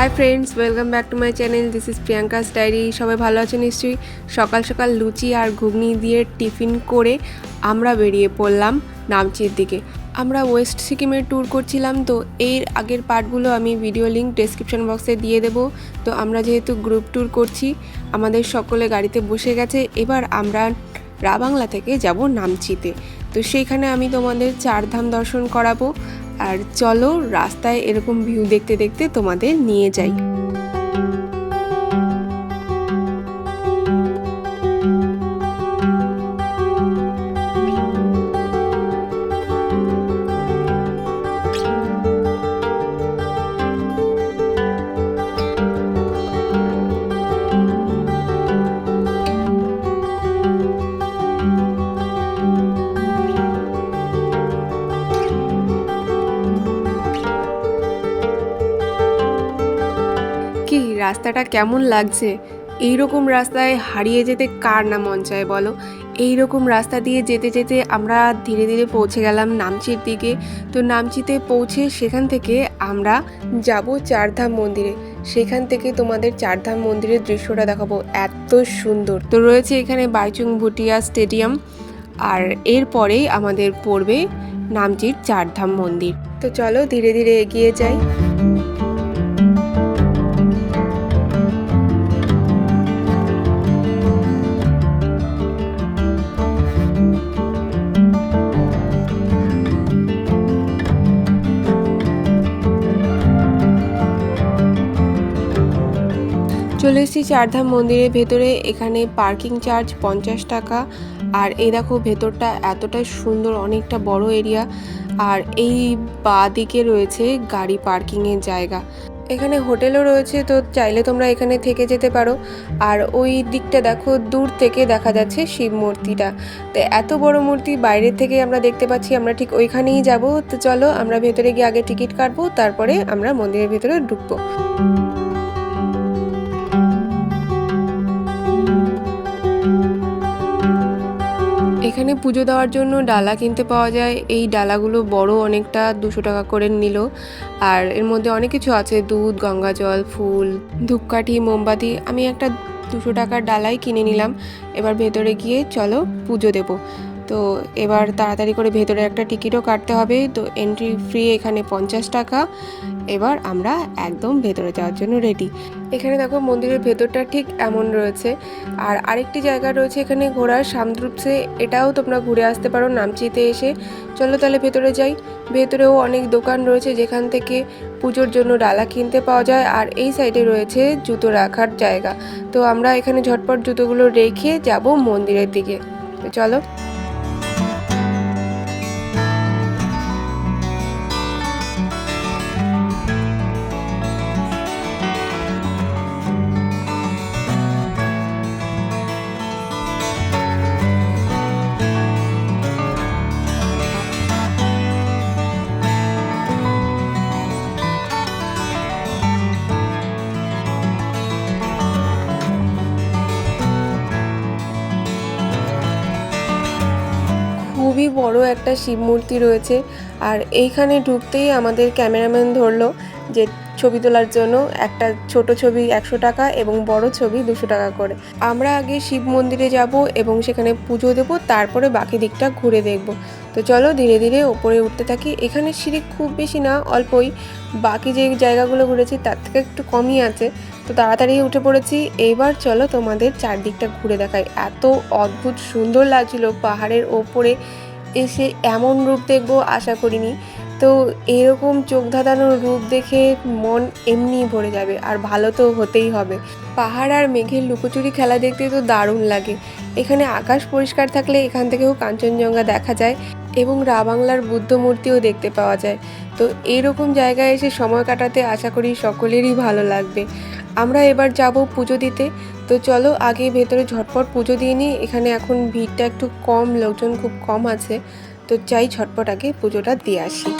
Hi friends welcome back to my channel this is Priyanka's diary সবাই ভালো আছে নিশ্চয়ই? সকাল সকাল লুচি আর ঘুগনি দিয়ে টিফিন করে আমরা বেরিয়ে পড়লাম নামচির দিকে। আমরা ওয়েস্ট সিকিমের ট্যুর করছিলাম, তো এর আগের পার্টগুলো আমি ভিডিও লিঙ্ক ডেসক্রিপশন বক্সে দিয়ে দেবো। তো আমরা যেহেতু গ্রুপ ট্যুর করছি, আমাদের সকলে গাড়িতে বসে গেছে, এবার আমরা রাবাংলা থেকে যাব নামচিতে। তো সেইখানে আমি তোমাদের চারধাম দর্শন করাবো। আর চলো রাস্তায় এরকম ভিউ দেখতে দেখতে তোমাদের নিয়ে যাই। রাস্তাটা কেমন লাগছে? এই রকম রাস্তায় হারিয়ে যেতে কার না মন চায় বলো? এই রকম রাস্তা দিয়ে যেতে যেতে আমরা ধীরে ধীরে পৌঁছে গেলাম নামচির দিকে। তো নামচিতে পৌঁছে সেখান থেকে আমরা যাব চারধাম মন্দিরে। সেখান থেকে তোমাদের চারধাম মন্দিরের দৃশ্যটা দেখাবো। এত সুন্দর। তো রয়েছে এখানে বাইচুং ভুটিয়া স্টেডিয়াম। আর এরপরেই আমাদের পড়বে নামচির চারধাম মন্দির। তো চলো ধীরে ধীরে এগিয়ে যাই। চলে এসেছি চারধাম মন্দিরের ভেতরে। এখানে পার্কিং চার্জ পঞ্চাশ টাকা। আর এই দেখো ভেতরটা এতটাই সুন্দর, অনেকটা বড় এরিয়া। আর এই বাঁ দিকে রয়েছে গাড়ি পার্কিংয়ের জায়গা। এখানে হোটেলও রয়েছে, তো চাইলে তোমরা এখানে থেকে যেতে পারো। আর ওই দিকটা দেখো, দূর থেকে দেখা যাচ্ছে শিব মূর্তিটা। তো এত বড় মূর্তি বাইরের থেকে আমরা দেখতে পাচ্ছি, আমরা ঠিক ওইখানেই যাব। তো চলো আমরা ভেতরে গিয়ে আগে টিকিট কাটবো, তারপরে আমরা মন্দিরের ভেতরে ঢুকবো। এখানে পুজো দেওয়ার জন্য ডালা কিনতে পাওয়া যায়। এই ডালাগুলো বড় অনেকটা দুশো টাকা করে নিল। আর এর মধ্যে অনেক কিছু আছে, দুধ, গঙ্গা জল, ফুল, ধূপকাঠি, মোমবাতি। আমি একটা দুশো টাকার ডালাই কিনে নিলাম। এবার ভেতরে গিয়ে চলো পুজো দেবো। তো এবার তাড়াতাড়ি করে ভেতরে একটা টিকিটও কাটতে হবে। তো এন্ট্রি ফ্রি এখানে পঞ্চাশ টাকা। এবার আমরা একদম ভেতরে যাওয়ার জন্য রেডি এখানে দেখো মন্দিরের ভেতরটা ঠিক এমন রয়েছে। আর আরেকটি জায়গা রয়েছে এখানে ঘোরার সামদ্রুপসে এটাও তোমরা ঘুরে আসতে পারো নামচিতে এসে। চলো তাহলে ভেতরে যাই। ভেতরেও অনেক দোকান রয়েছে যেখান থেকে পুজোর জন্য ডালা কিনতে পাওয়া যায়। আর এই সাইডে রয়েছে জুতো রাখার জায়গা। তো আমরা এখানে ঝটপট জুতোগুলো রেখে যাব মন্দিরের দিকে। চলো। একটা শিব মূর্তি রয়েছে। আর এইখানে ঢুকতেই আমাদের ক্যামেরাম্যান ধরলো যে ছবি তোলার জন্য একটা ছোট ছবি একশো টাকা এবং বড় ছবি দুশো টাকা করে। আমরা আগে শিব মন্দিরে যাব এবং সেখানে পুজো দেব, তারপরে বাকি দিকটা ঘুরে দেখব। তো চলো ধীরে ধীরে ওপরে উঠতে থাকি। এখানে সিঁড়ি খুব বেশি না, অল্পই। বাকি যে জায়গাগুলো ঘুরেছি তার থেকে একটু কমই আছে। তো তাড়াতাড়ি উঠে পড়েছি। এইবার চলো তোমাদের চারদিকটা ঘুরে দেখাই। এত অদ্ভুত সুন্দর লাগছিল পাহাড়ের ওপরে। এসে এমন রূপ দেখব আশা করিনি। তো এরকম চোখ ধাঁধানোর রূপ দেখে মন এমনি ভরে যাবে, আর ভালো তো হতেই হবে। পাহাড় আর মেঘের লুকোচুরি খেলা দেখতে তো দারুণ লাগে। এখানে আকাশ পরিষ্কার থাকলে এখান থেকেও কাঞ্চনজঙ্ঘা দেখা যায় এবং রাবাংলার বুদ্ধ মূর্তিও দেখতে পাওয়া যায়। তো এরকম জায়গায় এসে সময় কাটাতে আশা করি সকলেরই ভালো লাগবে। আমরা এবার যাব পুজো দিতে। তো চলো আগে ভেতরে ঝটপট পুজো দিয়ে নিই। এখানে এখন ভিড়টা একটু কম, লোকজন খুব কম আছে। তো চাই ঝটপট আগে পুজোটা দিয়ে আসি।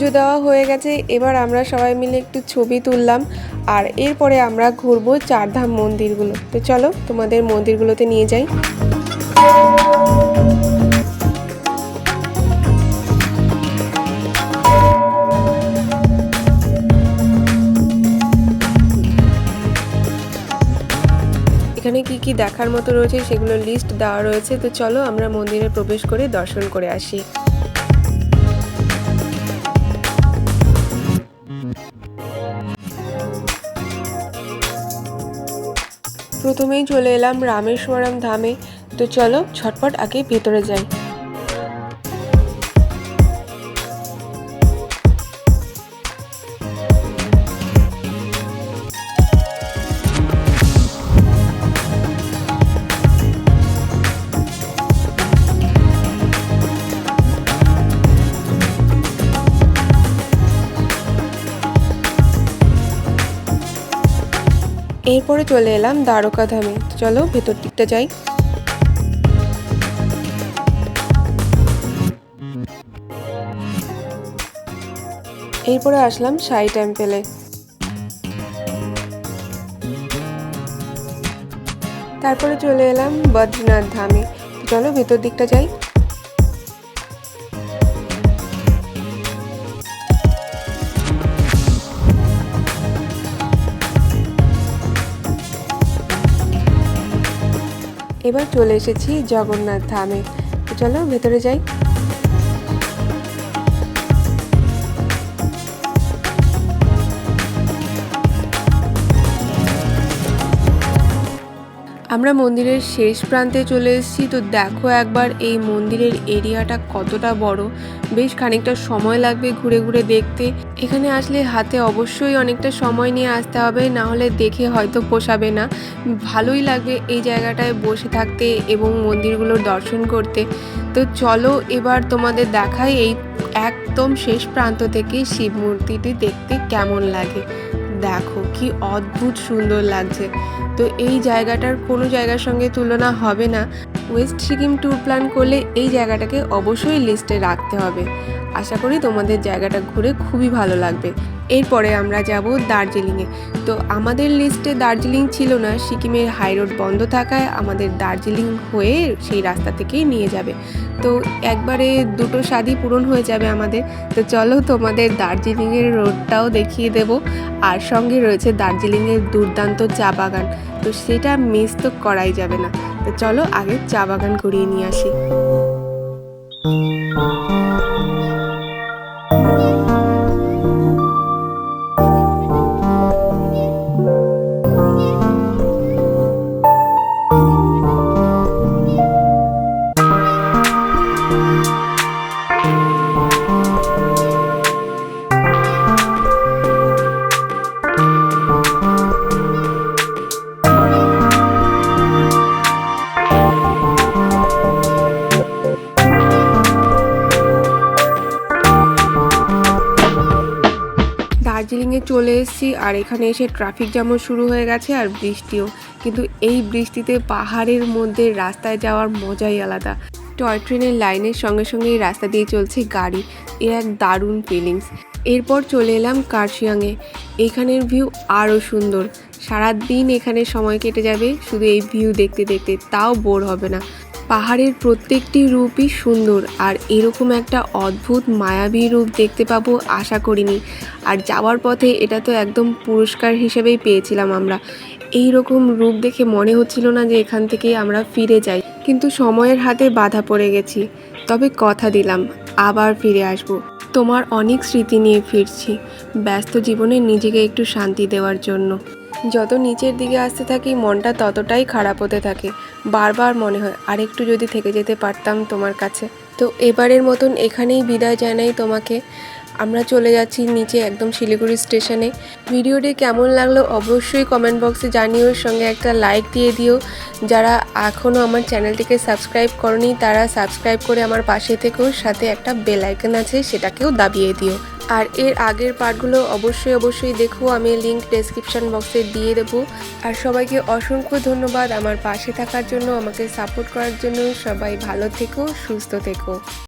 পুজো দেওয়া হয়ে গেছে। এবার আমরা সবাই মিলে একটু ছবি তুললাম আর এরপরে আমরা ঘুরবো চারধাম মন্দিরগুলো। তো চলো তোমাদের মন্দিরগুলোতে নিয়ে যাই। এখানে কি কি দেখার মতো রয়েছে সেগুলো লিস্ট দেওয়া রয়েছে। তো চলো আমরা মন্দিরে প্রবেশ করে দর্শন করে আসি। প্রথমেই চলে এলাম রামেশ্বরম ধামে। তো চলো ঝটপট আগে ভেতরে যাই। এরপরে চলে এলাম দ্বারকা ধামে চলো ভেতর দিকটা যাই। এরপরে আসলাম সাই টেম্পেলে। তারপরে চলে এলাম বদ্রীনাথ ধামে। চলো ভেতর দিকটা যাই। এবার চলে এসেছি জগন্নাথ ধামে। চলো ভেতরে যাই। আমরা মন্দিরের শেষ প্রান্তে চলে এসেছি। তো দেখো একবার এই মন্দিরের এরিয়াটা কতটা বড়। বেশ খানিকটা সময় লাগবে ঘুরে ঘুরে দেখতে। এখানে আসলে হাতে অবশ্যই অনেকটা সময় নিয়ে আসতে হবে, না হলে দেখে হয়তো পোষাবে না। ভালোই লাগবে এই জায়গাটায় বসে থাকতে এবং মন্দিরগুলোর দর্শন করতে। তো চলো এবার তোমাদের দেখাই এই একদম শেষ প্রান্ত থেকে শিব মূর্তিটি দেখতে কেমন লাগে। দেখো কি অদ্ভুত সুন্দর লাগছে। তো এই জায়গাটার কোনো জায়গার সঙ্গে তুলনা হবে না। ওয়েস্ট সিকিম ট্যুর প্ল্যান করলে এই জায়গাটাকে অবশ্যই লিস্টে রাখতে হবে। আশা করি তোমাদের জায়গাটা ঘুরে খুবই ভালো লাগবে। এরপরে আমরা যাব দার্জিলিংয়ে। তো আমাদের লিস্টে দার্জিলিং ছিল না, সিকিমের হাই রোড বন্ধ থাকায় আমাদের দার্জিলিং হয়ে সেই রাস্তা থেকেই নিয়ে যাবে। তো একবারে দুটো স্বাদই পূরণ হয়ে যাবে আমাদের। তো চলো তোমাদের দার্জিলিংয়ের রোডটাও দেখিয়ে দেব। আর সঙ্গে রয়েছে দার্জিলিংয়ের দুর্দান্ত চা বাগান। তো সেটা মিস তো করাই যাবে না। তো চলো আগে চা বাগান করিয়ে নিয়ে আসি। চলে এসেছি আর এখানে এসে ট্রাফিক জ্যামও শুরু হয়ে গেছে আর বৃষ্টিও। কিন্তু এই বৃষ্টিতে পাহাড়ের মধ্যে রাস্তায় যাওয়ার মজাই আলাদা। টয় ট্রেনের লাইনের সঙ্গে সঙ্গে এই রাস্তা দিয়ে চলছে গাড়ি। এ এক দারুণ ফিলিংস এরপর চলে এলাম কার্শিয়াংয়ে। এখানের ভিউ আরও সুন্দর। সারা দিন এখানে সময় কেটে যাবে, শুধু এই ভিউ দেখতে দেখতে। তাও বোর হবে না। পাহাড়ের প্রত্যেকটি রূপই সুন্দর আর এরকম একটা অদ্ভুত মায়াবী রূপ দেখতে পাবো আশা করিনি। আর যাওয়ার পথে এটা তো একদম পুরস্কার হিসেবেই পেয়েছিলাম আমরা। এই রকম রূপ দেখে মনে হচ্ছিল না যে এখান থেকে আমরা ফিরে যাই। কিন্তু সময়ের হাতে বাধা পড়ে গেছি। তবে কথা দিলাম, আবার ফিরে আসব। তোমার অনেক স্মৃতি নিয়ে ফিরছি। ব্যস্ত জীবনে নিজেকে একটু শান্তি দেওয়ার জন্য। যত নিচের দিকে আসতে থাকি, মনটা ততটাই খারাপ হতে থাকে। বারবার মনে হয়, আরেকটু যদি থেকে যেতে পারতাম তোমার কাছে। তো এবারের মতন এখানেই বিদায় জানাই তোমাকে। আমরা চলে যাচ্ছি নিচে একদম শিলিগুড়ি স্টেশনে। ভিডিওটি কেমন লাগল অবশ্যই কমেন্ট বক্সে জানিও, সঙ্গে একটা লাইক দিয়ে দিও। যারা এখনও আমার চ্যানেলটিকে সাবস্ক্রাইব করনি, তারা সাবস্ক্রাইব করে আমার পাশে থেকেও সাথে একটা বেল আইকন আছে, সেটাকেও দাবিয়ে দিও। আর এর আগের পার্টগুলো অবশ্যই অবশ্যই দেখো, আমি লিঙ্ক ডেসক্রিপশান বক্সে দিয়ে দেবো। আর সবাইকে অসংখ্য ধন্যবাদ আমার পাশে থাকার জন্য, আমাকে সাপোর্ট করার জন্য। সবাই ভালো থেকো, সুস্থ থেকো।